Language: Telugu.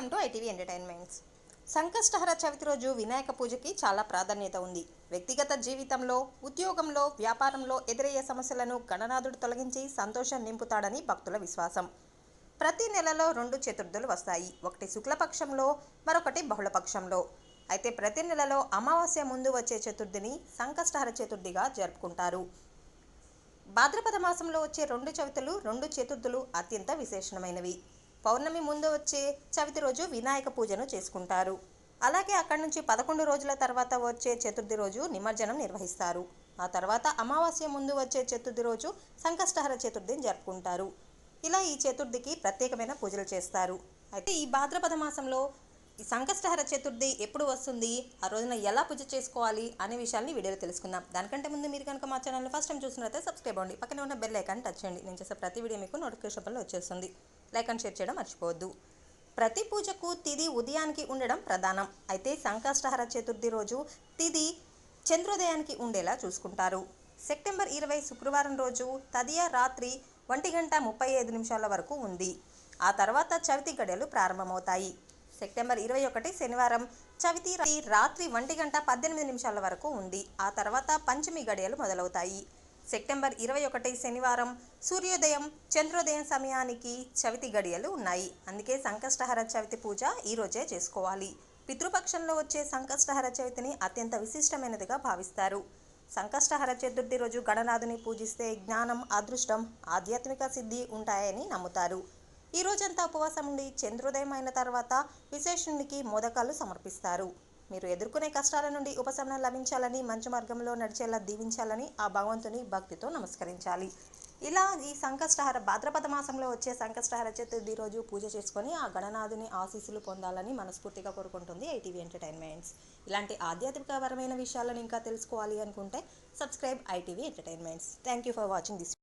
Welcome to ITV Entertainments. Sankashtahara Chaviti రోజు వినాయక పూజకి చాలా ప్రాధాన్యత ఉంది. వ్యక్తిగత జీవితంలో ఉద్యోగంలో వ్యాపారంలో ఎదురయ్యే సమస్యలను గణనాథుడు తొలగించి సంతోషం నింపుతాడని భక్తుల విశ్వాసం. ప్రతి నెలలో రెండు చతుర్థులు వస్తాయి. ఒకటి శుక్లపక్షంలో మరొకటి బహుళపక్షంలో. అయితే ప్రతి నెలలో అమావాస్య ముందు వచ్చే చతుర్థిని సంకష్టహర చతుర్థిగా జరుపుకుంటారు. భాద్రపద మాసంలో వచ్చే రెండు చవితులు రెండు చతుర్థులు అత్యంత విశేషమైనవి. పౌర్ణమి ముందు వచ్చే చవితి రోజు వినాయక పూజను చేసుకుంటారు. అలాగే అక్కడి నుంచి పదకొండు రోజుల తర్వాత వచ్చే చతుర్థి రోజు నిమజ్జనం నిర్వహిస్తారు. ఆ తర్వాత అమావాస్య ముందు వచ్చే చతుర్థి రోజు సంకష్టహర చతుర్థిని జరుపుకుంటారు. ఇలా ఈ చతుర్థికి ప్రత్యేకమైన పూజలు చేస్తారు. అయితే ఈ భాద్రపద మాసంలో ఈ సంకష్టహర చతుర్థి ఎప్పుడు వస్తుంది? ఆ రోజున ఎలా పూజ చేసుకోవాలి? అనే విషయాన్ని వీడియోలో తెలుసుకుందాం. దానికంటే ముందు మీరు కనుక మా ఛానల్ ఫస్ట్ టైం చూసినట్లయితే సబ్స్క్రైబ్ అవ్వండి. పక్కనే ఉన్న బెల్ ఐకాన్ టచ్ చేయండి. నేను చేసే ప్రతి వీడియో మీకు నోటిఫికేషన్ వచ్చేస్తుంది. లైక్ అండ్ షేర్ చేయడం మర్చిపోవద్దు. ప్రతి పూజకు తిది ఉదయానికి ఉండడం ప్రధానం. అయితే సంకష్టహర చతుర్థి రోజు తిది చంద్రోదయానికి ఉండేలా చూసుకుంటారు. సెప్టెంబర్ ఇరవై శుక్రవారం రోజు తదియ రాత్రి ఒంటి గంట ముప్పై ఐదు నిమిషాల వరకు ఉంది. ఆ తర్వాత చవితి గడియలు ప్రారంభమవుతాయి. సెప్టెంబర్ ఇరవై ఒకటి శనివారం చవితి రాత్రి ఒంటి గంట పద్దెనిమిది నిమిషాల వరకు ఉంది. ఆ తర్వాత పంచమి గడియలు మొదలవుతాయి. సెప్టెంబర్ ఇరవై ఒకటి శనివారం సూర్యోదయం చంద్రోదయం సమయానికి చవితి గడియలు ఉన్నాయి. అందుకే సంకష్టహర చవితి పూజ ఈరోజే చేసుకోవాలి. పితృపక్షంలో వచ్చే సంకష్టహర చవితిని అత్యంత విశిష్టమైనదిగా భావిస్తారు. సంకష్టహర చతుర్థి రోజు గణనాథుని పూజిస్తే జ్ఞానం అదృష్టం ఆధ్యాత్మిక సిద్ధి ఉంటాయని నమ్ముతారు. ఈ రోజంతా ఉపవాసం ఉండి చంద్రోదయం అయిన తర్వాత విశేషునికి మోదకాలు సమర్పిస్తారు. మీరు ఎదుర్కొనే కష్టాల నుండి ఉపశమనం లభించాలని మంచి మార్గంలో నడిచేలా దీవించాలని ఆ భగవంతుని భక్తితో నమస్కరించాలి. ఇలా ఈ సంకష్టహార భాద్రపద మాసంలో వచ్చే సంకష్టహార చతుర్థి రోజు పూజ చేసుకొని ఆ గణనాథుని ఆశీస్సులు పొందాలని మనస్ఫూర్తిగా కోరుకుంటుంది ఐటీవీ ఎంటర్టైన్మెంట్స్. ఇలాంటి ఆధ్యాత్మికపరమైన విషయాలను ఇంకా తెలుసుకోవాలి అనుకుంటే subscribe ITV Entertainments. Thank you for watching this